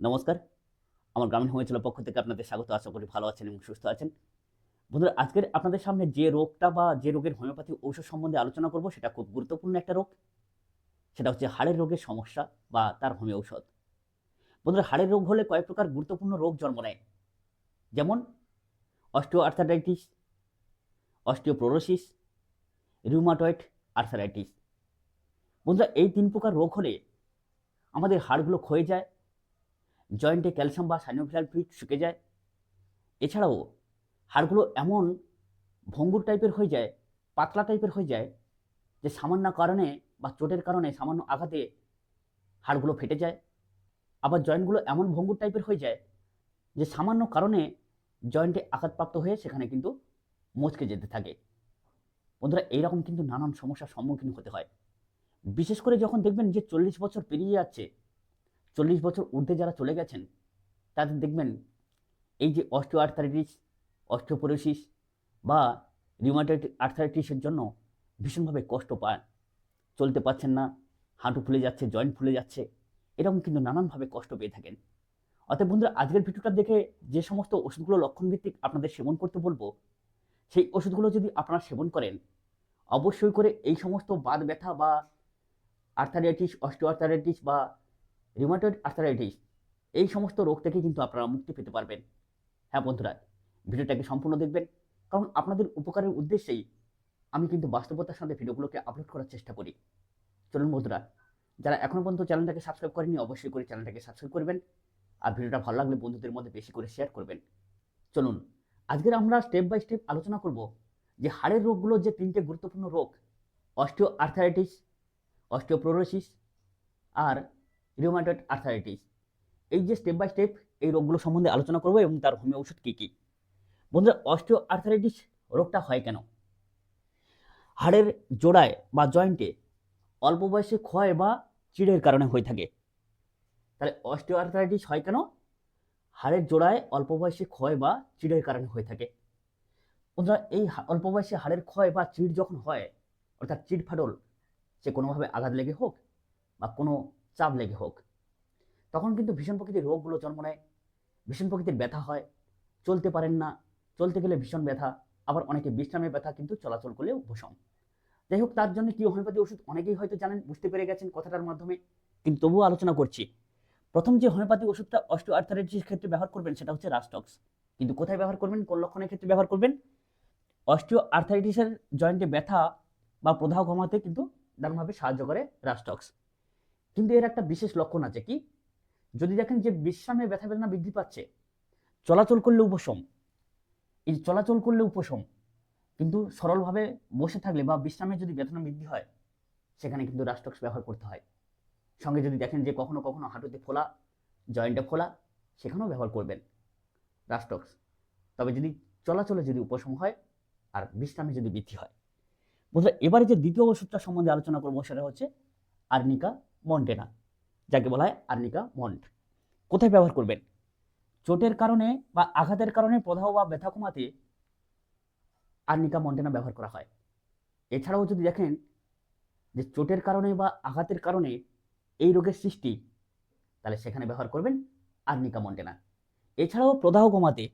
নমস্কার। আমার গ্রামীণ হোমিওপ্যাথির পক্ষ থেকে আপনাদের স্বাগত। আশা করি ভালো আছেন এবং সুস্থ আছেন। বন্ধুরা, আজকের আপনাদের সামনে যে রোগটা বা যে রোগের হোমিওপ্যাথি ঔষধ সম্বন্ধে আলোচনা করব, সেটা খুব গুরুত্বপূর্ণ একটা রোগ। সেটা হচ্ছে হাড়ের রোগের সমস্যা বা তার হোমিও ঔষধ। বন্ধুরা, হাড়ের রোগ হলে কয়েক প্রকার গুরুত্বপূর্ণ রোগ জন্ম নেয়। যেমন osteoarthritis osteoporosis, rheumatoid arthritis. বন্ধুরা, এই তিন প্রকার রোগ হলে আমাদের হাড়গুলো ক্ষয়ে যায় জয়েন্টে ক্যালসিয়াম বা সাইনোভিয়াল ফ্লুইড শুকে যায়। এছাড়াও হাড়গুলো এমন ভঙ্গুর টাইপের হয়ে যায়, পাতলা টাইপের হয়ে যায় যে সামান্য কারণে বা চোটের কারণে, সামান্য আঘাতে হাড়গুলো ফেটে যায়। আবার জয়েন্টগুলো এমন ভঙ্গুর টাইপের হয়ে যায় যে সামান্য কারণে জয়েন্টে আঘাতপ্রাপ্ত হয়ে সেখানে কিন্তু মচকে যেতে থাকে। বন্ধুরা, এইরকম কিন্তু নানান সমস্যার সম্মুখীন হতে হয়। বিশেষ করে যখন দেখবেন যে চল্লিশ বছর পেরিয়ে যাচ্ছে চল্লিশ বছর ঊর্ধ্বে যারা চলে গেছেন, তাদের দেখবেন এই যে অস্টিও আর্থারাইটিস অস্টিওপোরোসিস বা রিউমাটয়েড আর্থারাইটিসের জন্য ভীষণভাবে কষ্ট পায়। চলতে পারছেন না, হাঁটু ফুলে যাচ্ছে, জয়েন্ট ফুলে যাচ্ছে, এরকম কিন্তু নানানভাবে কষ্ট পেয়ে থাকেন। অতএব বন্ধুরা, আজকের ভিডিওটা দেখে যে সমস্ত ওষুধগুলো লক্ষণভিত্তিক আপনাদের সেবন করতে বলব, সেই ওষুধগুলো যদি আপনারা সেবন করেন, অবশ্যই করে এই সমস্ত বাদ ব্যথা বা আর্থারাইটিস অস্টিও আর্থারাইটিস বা রিউমাটয়েড আর্থারাইটিস এই সমস্ত রোগ থেকে কিন্তু আপনারা মুক্তি পেতে পারবেন। হ্যাঁ বন্ধুরা, ভিডিওটাকে সম্পূর্ণ দেখবেন, কারণ আপনাদের উপকারের উদ্দেশ্যেই আমি কিন্তু বাস্তবতার সাথে ভিডিওগুলোকে আপলোড করার চেষ্টা করি। চলুন বন্ধুরা, যারা এখনও পর্যন্ত চ্যানেলটাকে সাবস্ক্রাইব করেনি অবশ্যই করে চ্যানেলটাকে সাবস্ক্রাইব করবেন, আর ভিডিওটা ভালো লাগলে বন্ধুদের মধ্যে বেশি করে শেয়ার করবেন। চলুন, আজকের আমরা স্টেপ বাই স্টেপ আলোচনা করব যে হাড়ের রোগগুলো যে তিনটে গুরুত্বপূর্ণ রোগ অস্টিও আর্থারাইটিস অস্টিওপ্রোরোসিস আর রিউমাটয়েড আর্থারাইটিস এই যে স্টেপ বাই স্টেপ এই রোগগুলো সম্বন্ধে আলোচনা করব এবং তার হোমিও ওষুধ কী কী? বন্ধুরা অস্টিও আর্থারাইটিস রোগটা হয় কেন? হাড়ের জোড়ায় বা জয়েন্টে অল্প বয়সে ক্ষয় বা চিড়ের কারণে হয়ে থাকে। তাহলে অস্টিও আর্থারাইটিস হয় কেন? হাড়ের জোড়ায় অল্প বয়সে ক্ষয় বা চিড়ের কারণে হয়ে থাকে। বন্ধুরা, এই অল্প বয়সে হাড়ের ক্ষয় বা চিড় যখন হয়, অর্থাৎ চিড় ফাটল, সে কোনোভাবে আঘাত লেগে হোক বা কোনো চাপ লেগে হোক। তখন কিন্তু ভীষণ প্রকৃতির রোগগুলো জন্ম নেয়, ভীষণ প্রকৃতির ব্যথা হয়। চলতে পারেন না, চলতে গেলে ভীষণ ব্যথা, আবার অনেকে বিশ্রামের ব্যথা কিন্তু চলাচল করলে উপশম যাই হোক, তার জন্য কি হোমিওপ্যাথি ওষুধ অনেকেই হয়তো জানেন, বুঝতে পেরে গেছেন কথাটার মাধ্যমে, কিন্তু তবুও আলোচনা করছি। প্রথম যে হোমিওপ্যাথি ওষুধটা অস্টিও আর্থারাইটিসের ক্ষেত্রে ব্যবহার করবেন সেটা হচ্ছে রাস্টক্স। কিন্তু কোথায় ব্যবহার করবেন, কোন লক্ষণের ক্ষেত্রে ব্যবহার করবেন? অস্টিও আর্থারাইটিসের জয়েন্টে ব্যথা বা প্রদাহ কমাতে কিন্তু দারুণভাবে সাহায্য করে রাস্টক্স। কিন্তু এর একটা বিশেষ লক্ষণ আছে কি? যদি দেখেন যে বিশ্রামে ব্যথা বেদনা বৃদ্ধি পাচ্ছে, চলাচল করলে উপশম। এই চলাচল করলে উপশম। কিন্তু সরলভাবে বসে থাকলে বা বিশ্রামে যদি বেদনা বৃদ্ধি হয়, সেখানে কিন্তু রাস্টক্স ব্যবহার করতে হয়। সঙ্গে যদি দেখেন যে কখনো কখনো হাঁটুতে ফোলা, জয়েন্টে ফোলা, সেখানেও ব্যবহার করবেন রাস্টক্স তবে যদি চলাচলে যদি উপশম হয় আর বিশ্রামে যদি বৃদ্ধি হয়। বন্ধুরা, এবারে যে দ্বিতীয় ওষুধটা সম্বন্ধে আলোচনা করব, সেটা হচ্ছে আর্নিকা মন্টেনা যাকে বলা হয় আর্নিকা মন্ট। কোথায় ব্যবহার করবেন? চোটের কারণে বা আঘাতের কারণে প্রদাহ বা ব্যথা কমাতে আর্নিকা মন্টেনা ব্যবহার করা হয়। এছাড়াও যদি দেখেন যে চোটের কারণে বা আঘাতের কারণে এই রোগের সৃষ্টি, তাহলে সেখানে ব্যবহার করবেন আর্নিকা মন্টেনা এছাড়াও প্রদাহ কমাতে,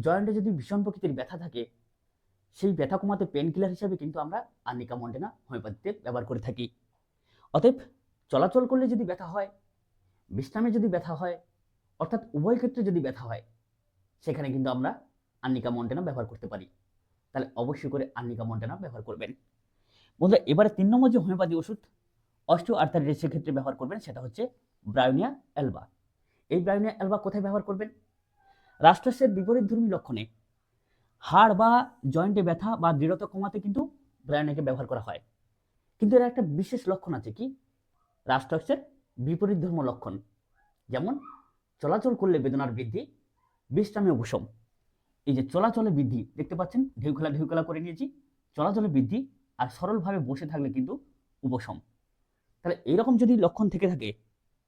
জয়েন্টে যদি ভীষণ প্রকৃতির ব্যথা থাকে, সেই ব্যথা কমাতে পেন কিলার হিসাবে কিন্তু আমরা আর্নিকা মন্টেনা হোমিওপ্যাথিতে ব্যবহার করে থাকি। অতএব চলাচল করলে যদি ব্যথা হয়, বিশ্রামে যদি ব্যথা হয়, অর্থাৎ উভয় ক্ষেত্রে যদি ব্যথা হয়, সেখানে কিন্তু আমরা আর্নিকা মন্টেনা ব্যবহার করতে পারি। তাহলে অবশ্যই করে আর্নিকা মন্টেনা ব্যবহার করবেন। বন্ধুরা, এবারে তিন নম্বর যে হোমিওপ্যাথি ওষুধ অস্টিও আর্থারাইটিসের ক্ষেত্রে ব্যবহার করবেন, সেটা হচ্ছে ব্রায়োনিয়া অ্যালবা। এই ব্রায়োনিয়া অ্যালবা কোথায় ব্যবহার করবেন? রাষ্ট্রাসের বিপরীত ধর্মী লক্ষণে। হাড় বা জয়েন্টে ব্যথা বা দৃঢ়তা কমাতে কিন্তু ব্রায়োনিয়াকে ব্যবহার করা হয়। কিন্তু এর একটা বিশেষ লক্ষণ আছে কি? রাষ্ট্রাক্ষের বিপরীত ধর্ম লক্ষণ। যেমন চলাচল করলে বেদনার বৃদ্ধি বিশ্রামে উপশম এই যে চলাচলে বৃদ্ধি, দেখতে পাচ্ছেন ঢেউ খেলা ঢেউ খেলা করে নিয়েছি। চলাচলে বৃদ্ধি আর সরলভাবে বসে থাকলে কিন্তু উপশম। তাহলে এইরকম যদি লক্ষণ থেকে থাকে,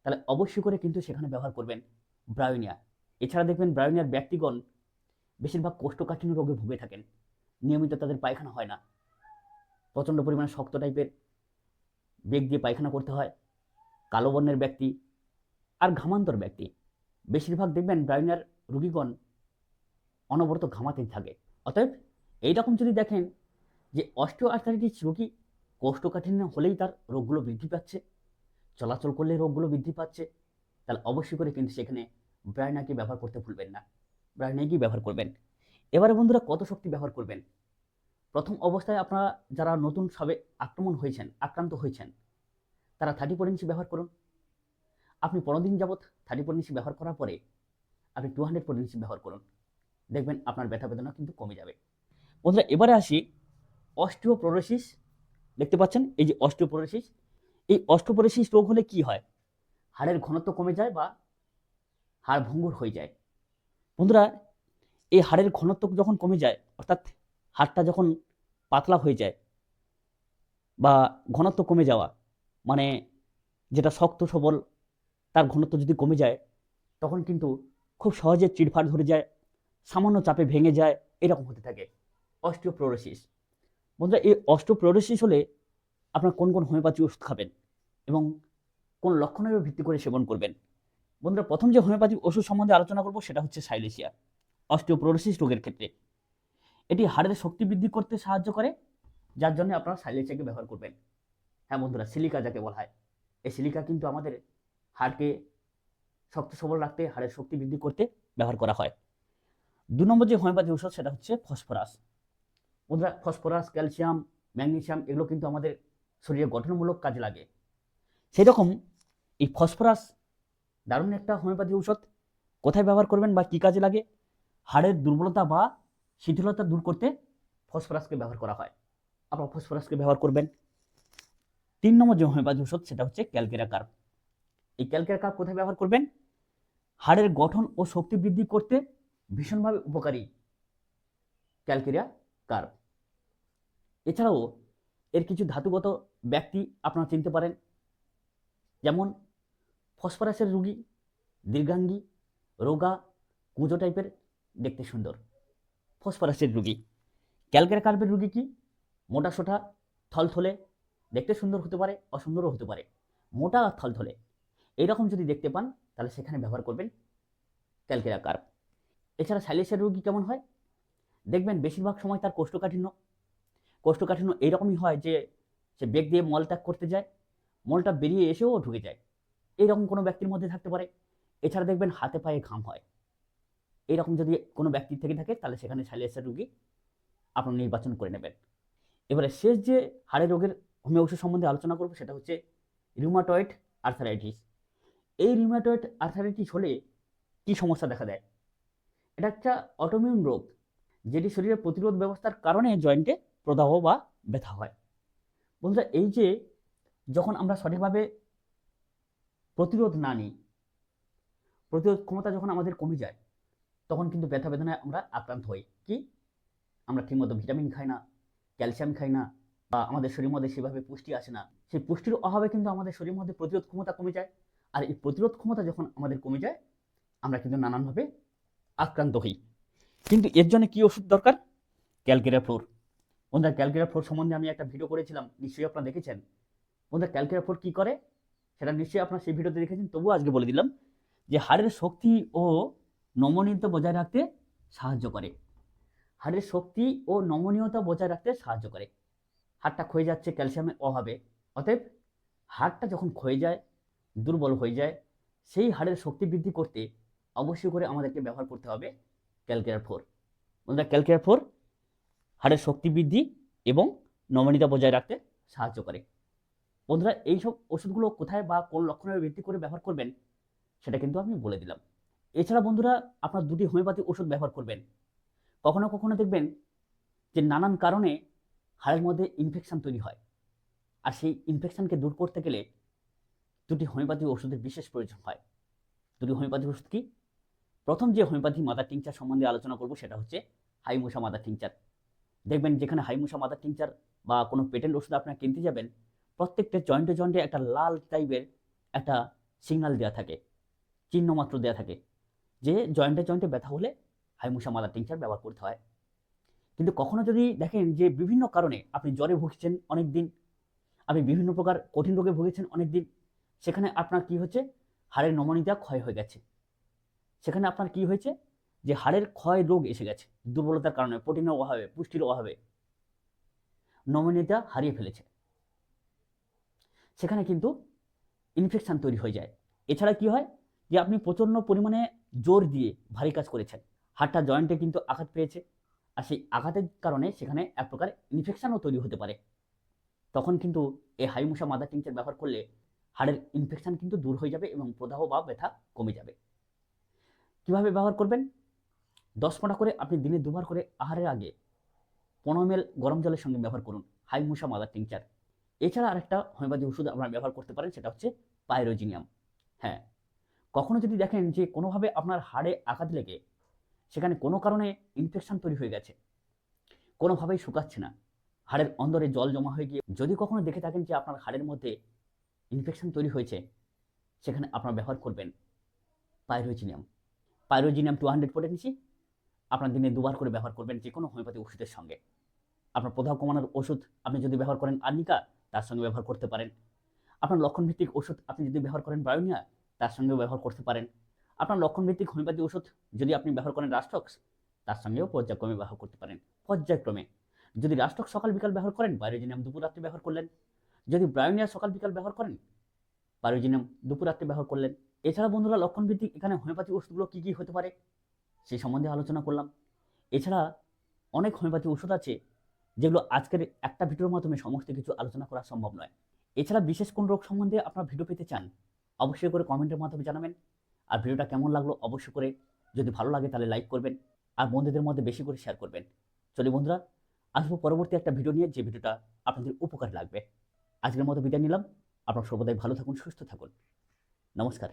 তাহলে অবশ্যই করে কিন্তু সেখানে ব্যবহার করবেন ব্রায়োনিয়া। এছাড়া দেখবেন ব্রায়োনিয়ার ব্যক্তিগণ বেশিরভাগ কোষ্ঠকাঠিন্য রোগে ভুগে থাকেন। নিয়মিত তাদের পায়খানা হয় না। প্রচণ্ড পরিমাণে শক্ত টাইপের বেগ দিয়ে পায়খানা করতে হয়। কালো বর্ণের ব্যক্তি আর ঘামান্তর ব্যক্তি। বেশিরভাগ দেখবেন ব্রাইনার রুগীগণ অনবরত ঘামাতেই থাকে। অতএব এইরকম যদি দেখেন যে অস্টিও আর্থারাইটিস রোগী কোষ্ঠকাঠিন্য হলেই তার রোগগুলো বৃদ্ধি পাচ্ছে, চলাচল করলে রোগগুলো বৃদ্ধি পাচ্ছে, তাহলে অবশ্যই করে কিন্তু সেখানে ব্রায়নাকে ব্যবহার করতে ভুলবেন না। ব্রায়নাকি ব্যবহার করবেন। এবারে বন্ধুরা কত শক্তি ব্যবহার করবেন? প্রথম অবস্থায় আপনারা যারা নতুন সবে আক্রমণ হয়েছেন, আক্রান্ত হয়েছেন তারা থার্টি ফোর ইঞ্চি ব্যবহার করুন। আপনি পনেরো দিন যাবৎ থার্টি ইঞ্চি ব্যবহার করার পরে আপনি টু হান্ড্রেড ইঞ্চি ব্যবহার করুন। দেখবেন আপনার ব্যথা বেদনা কিন্তু কমে যাবে। বন্ধুরা, এবারে আসি অস্টিওপ্রোরোসিস দেখতে পাচ্ছেন, এই যে অস্টিওপ্রোরোসিস এই অস্টিওপ্রোরোসিস রোগ হলে কি হয়? হাড়ের ঘনত্ব কমে যায় বা হাড় ভঙ্গুর হয়ে যায়। বন্ধুরা, এই হাড়ের ঘনত্ব যখন কমে যায়, অর্থাৎ হাড়টা যখন পাতলা হয়ে যায় বা ঘনত্ব কমে যাওয়া মানে যেটা শক্ত সবল, তার ঘনত্ব যদি কমে যায়, তখন কিন্তু খুব সহজে চিড়ফাড় ধরে যায়, সামান্য চাপে ভেঙে যায়, এরকম হতে থাকে। অস্টিওপ্রোরোসিস বন্ধুরা, এই অস্টিওপ্রোরোসিস হলে আপনার কোন কোন হোমিওপ্যাথি ওষুধ খাবেন এবং কোন লক্ষণের ভিত্তি করে সেবন করবেন? বন্ধুরা, প্রথম যে হোমিওপ্যাথি ওষুধ সম্বন্ধে আলোচনা করব সেটা হচ্ছে সাইলেসিয়া অস্টিওপ্রোরোসিস রোগের ক্ষেত্রে। এটি হাড়ের শক্তি বৃদ্ধি করতে সাহায্য করে, যার জন্য আপনারা সাইলেসিয়াকে ব্যবহার করবেন। হ্যাঁ বন্ধুরা সিলিকা যাকে বলা হয়। এই সিলিকা কিন্তু আমাদের হাড়কে শক্ত সবল রাখতে হাড়ের শক্তি বৃদ্ধি করতে ব্যবহার করা হয়। দু নম্বর যে হোমিওপ্যাথি ঔষধ, সেটা হচ্ছে ফসফরাস বন্ধুরা ফসফরাস ক্যালসিয়াম ম্যাগনেশিয়াম এগুলো কিন্তু আমাদের শরীরে গঠনমূলক কাজে লাগে। সেই রকম এই ফসফরাস দারুণ একটা হোমিওপ্যাথি ঔষধ। কোথায় ব্যবহার করবেন বা কী কাজে লাগে? হাড়ের দুর্বলতা বা শিথিলতা দূর করতে ফসফরাসকে ব্যবহার করা হয়। আপনারা ফসফরাসকে ব্যবহার করবেন। তিন নম্বর যে হোমিওপ্যাথি ওষুধ সেটা হচ্ছে ক্যালকেরা কার্প। এই ক্যালকেরা কার্প কোথায় ব্যবহার করবেন? হাড়ের গঠন ও শক্তি বৃদ্ধি করতে ভীষণভাবে উপকারী ক্যালকেরিয়া কার্প। এছাড়াও এর কিছু ধাতুগত ব্যক্তি আপনারা চিনতে পারেন, যেমন ফসফরাসের রুগী, দীর্ঘাঙ্গী, রোগা, কুঁজো টাইপের দেখতে সুন্দর। ফসফরাসের রুগী। ক্যালকেরা কার্পের রুগী কি? মোটা সোটা, থলথলে দেখতে সুন্দর হতে পারে, অসুন্দরও হতে পারে। মোটা আর থলথলে। এইরকম যদি দেখতে পান, তাহলে সেখানে ব্যবহার করবেন ক্যালকেরা কার্প। এছাড়া সাইলেসের রোগী কেমন হয়? দেখবেন বেশিরভাগ সময় তার কোষ্ঠকাঠিন্য। কোষ্ঠকাঠিন্য এইরকমই হয় যে, সে বেগ দিয়ে মল ত্যাগ করতে যায়, মলটা বেরিয়ে এসেও ঢুকে যায়। এইরকম কোনো ব্যক্তির মধ্যে থাকতে পারে। এছাড়া দেখবেন হাতে পায়ে ঘাম হয়। এইরকম যদি কোনো ব্যক্তির থেকে থাকে, তাহলে সেখানে সাইলেসের রুগী আপনার নির্বাচন করে নেবেন। এবারে শেষ যে হাড়ের রোগের হোমিও ওষুধ সম্বন্ধে আলোচনা করব, সেটা হচ্ছে রিউমাটয়েড আর্থারাইটিস এই রিউমাটয়েড আর্থারাইটিস হলে কী সমস্যা দেখা দেয়? এটা একটা অটোমিউন রোগ, যেটি শরীরের প্রতিরোধ ব্যবস্থার কারণে জয়েন্টে প্রদাহ বা ব্যথা হয়। বন্ধুরা, এই যে যখন আমরা সঠিকভাবে প্রতিরোধ না নিই, প্রতিরোধ ক্ষমতা যখন আমাদের কমে যায়, তখন কিন্তু ব্যথা বেদনায় আমরা আক্রান্ত হই। কি? আমরা ঠিকমতো ভিটামিন খাই না ক্যালসিয়াম খাই না আমাদের শরীরের মধ্যে সেভাবে পুষ্টি আসে না, সেই পুষ্টির অভাবে কিন্তু আমাদের শরীরের মধ্যে প্রতিরোধ ক্ষমতা কমে যায়। আর এই প্রতিরোধ ক্ষমতা যখন আমাদের কমে যায়, আমরা কিন্তু নানানভাবে আক্রান্ত হই। কিন্তু এর জন্য কী ওষুধ দরকার? ক্যালকেরা ফ্লোর বন্ধুরা ক্যালকেরা ফ্লোর সম্বন্ধে আমি একটা ভিডিও করেছিলাম, নিশ্চয়ই আপনারা দেখেছেন। বন্ধুরা ক্যালকেরা ফ্লোর কী করে? সেটা নিশ্চয়ই আপনারা সেই ভিডিওতে দেখেছেন, তবুও আজকে বলে দিলাম যে হাড়ের শক্তি ও নমনীয়তা বজায় রাখতে সাহায্য করে। হাড়ের শক্তি ও নমনীয়তা বজায় রাখতে সাহায্য করে। হাড়টা ক্ষয়ে যাচ্ছে ক্যালসিয়ামের অভাবে অতএব হাড়টা যখন ক্ষয়ে যায়, দুর্বল হয়ে যায়, সেই হাড়ের শক্তি বৃদ্ধি করতে অবশ্যই করে আমাদেরকে ব্যবহার করতে হবে ক্যালকেয়ার ফোর। বন্ধুরা ক্যালকেয়ার ফোর হাড়ের শক্তি বৃদ্ধি এবং নমনীয়তা বজায় রাখতে সাহায্য করে। বন্ধুরা, এইসব ওষুধগুলো কোথায় বা কোন লক্ষণের ভিত্তি করে ব্যবহার করবেন, সেটা কিন্তু আমি বলে দিলাম। এছাড়া বন্ধুরা, আপনার দুটি হোমিওপ্যাথি ওষুধ ব্যবহার করবেন। কখনো কখনো দেখবেন যে নানান কারণে হাড়ের মধ্যে ইনফেকশান তৈরি হয়। আর সেই ইনফেকশনকে দূর করতে গেলে দুটি হোমিওপ্যাথি ওষুধের বিশেষ প্রয়োজন হয়। দুটি হোমিওপ্যাথি ওষুধ কি? প্রথম যে হোমিওপ্যাথি মাদার টিংচার সম্বন্ধে আলোচনা করব সেটা হচ্ছে হাইমুসা মাদার টিংচার দেখবেন যেখানে হাইমুসা মাদার টিংচার বা কোনো পেটেন্ট ওষুধ আপনার কিনতে যাবেন, প্রত্যেকটা জয়েন্টে জয়েন্টে একটা লাল টাইপের একটা সিগনাল দেওয়া থাকে চিহ্ন মাত্র দেওয়া থাকে, যে জয়েন্টে জয়েন্টে ব্যথা হলে হাইমুসা মাদার টিংচার ব্যবহার করতে হয়। কিন্তু কখনো যদি দেখেন যে বিভিন্ন কারণে আপনি জ্বরে ভুগছেন অনেক দিন আপনি বিভিন্ন প্রকার কঠিন রোগে ভুগেছেন অনেক দিন সেখানে আপনার কি হচ্ছে? হাড়ের নমনীয়তা ক্ষয় হয়ে গেছে। সেখানে আপনার কি হয়েছে? যে হাড়ের ক্ষয় রোগ এসে গেছে, দুর্বলতার কারণে, প্রোটিনের অভাবে, পুষ্টির অভাবে। নমনীয়তা হারিয়ে ফেলেছে। সেখানে কিন্তু ইনফেকশান তৈরি হয়ে যায়। এছাড়া কি হয়? যে আপনি প্রচণ্ড পরিমাণে জোর দিয়ে ভারী কাজ করেছেন। হাড়টা জয়েন্টে কিন্তু আঘাত পেয়েছে। আর সেই আঘাতের কারণে সেখানে এক প্রকার ইনফেকশনও তৈরি হতে পারে। তখন কিন্তু এই হাইমুসা মাদার টিংচার ব্যবহার করলে হাড়ের ইনফেকশন কিন্তু দূর হয়ে যাবে এবং প্রদাহ বা ব্যথা কমে যাবে। কীভাবে ব্যবহার করবেন? দশ ফোঁটা করে আপনি দিনে দুবার করে আহারের আগে পনেরো এমএল গরম জলের সঙ্গে ব্যবহার করুন হাইমুসা মাদার টিংচার এছাড়া আরেকটা হোমিওপ্যাথি ওষুধ আপনারা ব্যবহার করতে পারেন, সেটা হচ্ছে পাইরোজিনিয়াম হ্যাঁ কখনো যদি দেখেন যে কোনোভাবে আপনার হাড়ে আঘাত লেগে সেখানে কোনো কারণে ইনফেকশন তৈরি হয়ে গেছে। কোনোভাবেই শুকাচ্ছে না। হাড়ের অন্দরে জল জমা হয়ে গিয়ে যদি কখনো দেখে থাকেন যে আপনার হাড়ের মধ্যে ইনফেকশন তৈরি হয়েছে, সেখানে আপনারা ব্যবহার করবেন pyrogenium pyrogenium two hundred potency আপনার দিনে দুবার করে ব্যবহার করবেন যে কোনো হোমিওপ্যাথি ওষুধের সঙ্গে। আপনার প্রদাহ কমানোর ওষুধ আপনি যদি ব্যবহার করেন আর্নিকা তার সঙ্গে ব্যবহার করতে পারেন। আপনার লক্ষণভিত্তিক ওষুধ আপনি যদি ব্যবহার করেন বায়োনিয়া তার সঙ্গেও ব্যবহার করতে পারেন। আপনার লক্ষণভিত্তিক হোমিওপ্যাথি ওষুধ যদি আপনি ব্যবহার করেন রাস্টক্স তার সঙ্গেও পর্যায়ক্রমে ব্যবহার করতে পারেন। পর্যায়ক্রমে যদি রাস্টক সকাল বিকাল ব্যবহার করেন, বায়োজিনিয়াম দুপুর রাত্রে ব্যবহার করলেন। যদি ব্রায়োনিয়া সকাল বিকাল ব্যবহার করেন, বায়োজিনিয়াম দুপুর রাত্রে ব্যবহার করলেন। এছাড়া বন্ধুরা, লক্ষণভিত্তিক এখানে হোমিওপ্যাথি ওষুধগুলো কী কী হতে পারে, সেই সম্বন্ধে আলোচনা করলাম। এছাড়া অনেক হোমিওপ্যাথি ওষুধ আছে, যেগুলো আজকের একটা ভিডিওর মাধ্যমে সমস্ত কিছু আলোচনা করা সম্ভব নয়। এছাড়া বিশেষ কোন রোগ সম্বন্ধে আপনার ভিডিও পেতে চান, অবশ্যই করে কমেন্টের মাধ্যমে জানাবেন। আর ভিডিওটা কেমন লাগল অবশ্যই করে যদি ভালো লাগে তাহলে লাইক করবেন আর বন্ধুদের মধ্যে বেশি করে শেয়ার করবেন। চলি বন্ধুরা, আসব পরবর্তী একটা ভিডিও নিয়ে যে ভিডিওটা আপনাদের উপকার লাগবে। আজকের মতো বিদায় নিলাম। আপনার সর্বদাই ভালো থাকুন, সুস্থ থাকুন। নমস্কার।